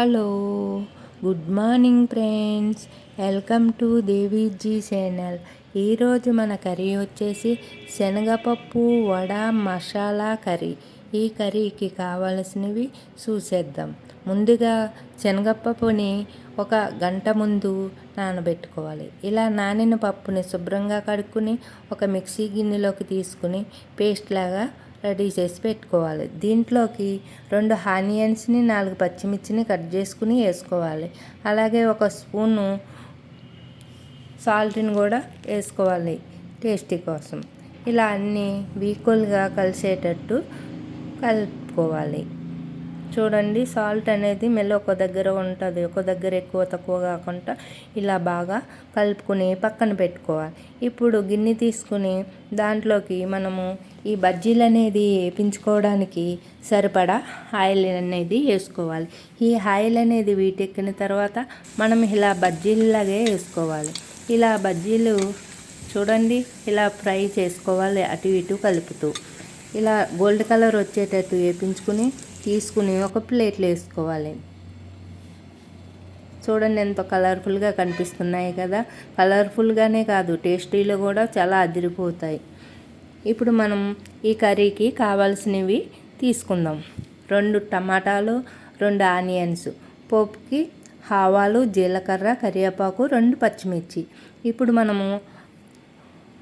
Hello. Good morning friends. Welcome to Deviji channel. ఈరోజు మన curry వచ్చేసి శనగపప్పు వడ మసాలా కర్రీ. ఈ కర్రీకి కావలసినవి చూసేద్దాం. ముందుగా శనగపప్పుని ఒక గంట ముందు నానబెట్టుకోవాలి. ఇలా నానిన పప్పుని శుభ్రంగా కడుక్కుని ఒక మిక్సీ గిన్నెలోకి తీసుకుని పేస్ట్ లాగా రెడీ చేసి పెట్టుకోవాలి. దీంట్లోకి రెండు ఆనియన్స్ని నాలుగు పచ్చిమిర్చిని కట్ చేసుకుని వేసుకోవాలి. అలాగే ఒక స్పూను సాల్ట్ని కూడా వేసుకోవాలి టేస్టీ కోసం. ఇలా అన్నీ ఈక్వల్గా కలిసేటట్టు కలుపుకోవాలి. చూడండి సాల్ట్ అనేది మెల్ల ఒక దగ్గర ఉంటుంది. ఒక దగ్గర ఎక్కువ తక్కువ కాకుండా ఇలా బాగా కలుపుకుని పక్కన పెట్టుకోవాలి. ఇప్పుడు గిన్నె తీసుకుని దాంట్లోకి మనము ఈ బజ్జీలు అనేది వేపించుకోవడానికి సరిపడా ఆయిల్ అనేది వేసుకోవాలి. ఈ ఆయిల్ అనేది వీటెక్కిన తర్వాత మనం ఇలా బజ్జీలాగే వేసుకోవాలి. ఇలా బజ్జీలు చూడండి ఇలా ఫ్రై చేసుకోవాలి అటు ఇటు కలుపుతూ. ఇలా గోల్డ్ కలర్ వచ్చేటట్టు వేపించుకుని తీసుకుని ఒక ప్లేట్లో వేసుకోవాలి. చూడండి ఎంత కలర్ఫుల్గా కనిపిస్తున్నాయి కదా. కలర్ఫుల్గానే కాదు టేస్టీలో కూడా చాలా అదిరిపోతాయి. ఇప్పుడు మనం ఈ కర్రీకి కావాల్సినవి తీసుకుందాం. రెండు టమాటాలు రెండు ఆనియన్స్ పోపుకి ఆవాలు జీలకర్ర కరివేపాకు రెండు పచ్చిమిర్చి. ఇప్పుడు మనము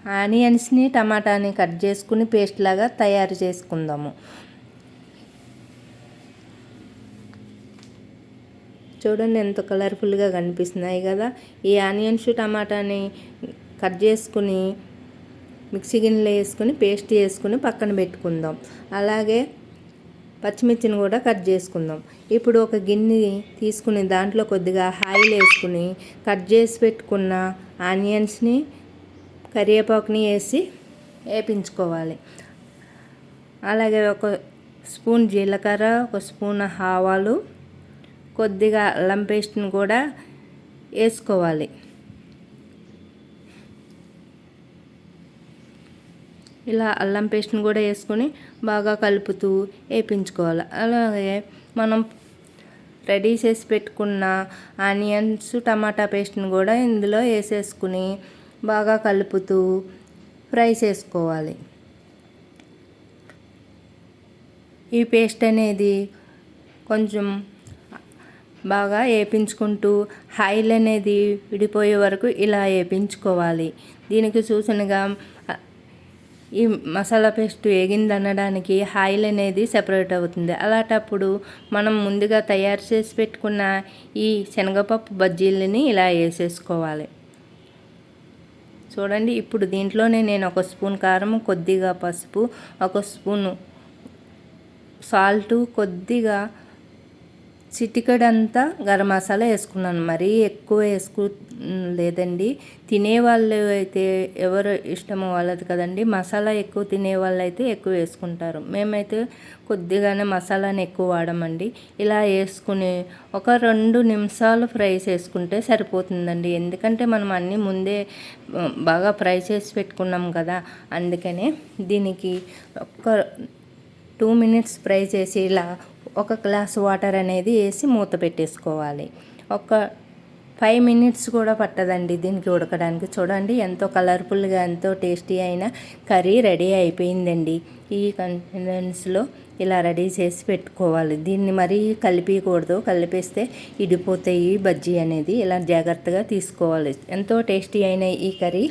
ఆనియన్స్ని టమాటాని కట్ చేసుకుని పేస్ట్ లాగా తయారు చేసుకుందాము. చూడండి ఎంత కలర్ఫుల్గా కనిపిస్తున్నాయి కదా. ఈ ఆనియన్స్ టమాటాని కట్ చేసుకుని మిక్సీ గిన్నెలో వేసుకుని పేస్ట్ చేసుకుని పక్కన పెట్టుకుందాం. అలాగే పచ్చిమిర్చిని కూడా కట్ చేసుకుందాం. ఇప్పుడు ఒక గిన్నె తీసుకుని దాంట్లో కొద్దిగా ఆయిల్ వేసుకుని కట్ చేసి పెట్టుకున్న ఆనియన్స్ని కరివేపాకుని వేసి వేపించుకోవాలి. అలాగే ఒక స్పూన్ జీలకర్ర ఒక స్పూన్ ఆవాలు కొద్దిగా అల్లం పేస్ట్ని కూడా వేసుకోవాలి. ఇలా అల్లం పేస్ట్ని కూడా వేసుకొని బాగా కలుపుతూ వేపించుకోవాలి. అలాగే మనం రెడీ చేసి పెట్టుకున్న ఆనియన్స్ టమాటా పేస్ట్ని కూడా ఇందులో వేసేసుకుని బాగా కలుపుతూ ఫ్రై చేసుకోవాలి. ఈ పేస్ట్ అనేది కొంచెం బాగా వేపించుకుంటూ ఆయిల్ అనేది విడిపోయే వరకు ఇలా వేపించుకోవాలి దీనికి సూచనగా ఈ మసాలా పేస్ట్ వేగింది అనడానికి ఆయిల్ అనేది సెపరేట్ అవుతుంది. అలాంటప్పుడు మనం ముందుగా తయారు చేసి పెట్టుకున్న ఈ శనగపప్పు బజ్జీలని ఇలా వేసేసుకోవాలి. చూడండి ఇప్పుడు దీంట్లోనే నేను ఒక స్పూన్ కారం కొద్దిగా పసుపు ఒక స్పూను సాల్టు కొద్దిగా చిటికడంతా గరం మసాలా వేసుకున్నాను. మరీ ఎక్కువ వేసుకు లేదండి. తినేవాళ్ళు అయితే ఎవరు ఇష్టమో వాళ్ళది కదండి. మసాలా ఎక్కువ తినే వాళ్ళు అయితే ఎక్కువ వేసుకుంటారు. మేమైతే కొద్దిగానే మసాలాని ఎక్కువ వాడమండి. ఇలా వేసుకుని ఒక రెండు నిమిషాలు ఫ్రై చేసుకుంటే సరిపోతుందండి. ఎందుకంటే మనం అన్నీ ముందే బాగా ఫ్రై చేసి పెట్టుకున్నాం కదా. అందుకనే దీనికి ఒక టూ మినిట్స్ ఫ్రై చేసి ఇలా ఒక గ్లాస్ వాటర్ అనేది వేసి మూత పెట్టేసుకోవాలి. ఒక ఫైవ్ మినిట్స్ కూడా పట్టదండి దీనికి ఉడకడానికి. చూడండి ఎంతో కలర్ఫుల్గా ఎంతో టేస్టీ అయిన కర్రీ రెడీ అయిపోయిందండి. ఈ కంటెనెన్స్లో ఇలా రెడీ చేసి పెట్టుకోవాలి. దీన్ని మరీ కలిపికూడదు. కలిపేస్తే ఇడిపోతాయి బజ్జీ అనేది. ఇలా జాగ్రత్తగా తీసుకోవాలి. ఎంతో టేస్టీ అయిన ఈ కర్రీ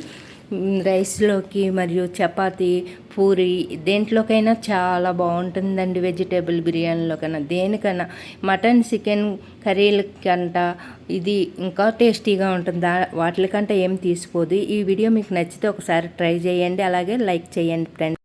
రైస్లోకి మరియు చపాతీ పూరి దేంట్లోకైనా చాలా బాగుంటుందండి వెజిటేబుల్ బిర్యానీలోకైనా. దేనికన్నా మటన్ చికెన్ కర్రీలకంట ఇది ఇంకా టేస్టీగా ఉంటుంది. దా వాటికంటే ఏం తీసుకోదు. ఈ వీడియో మీకు నచ్చితే ఒకసారి ట్రై చేయండి. అలాగే లైక్ చేయండి ఫ్రెండ్స్.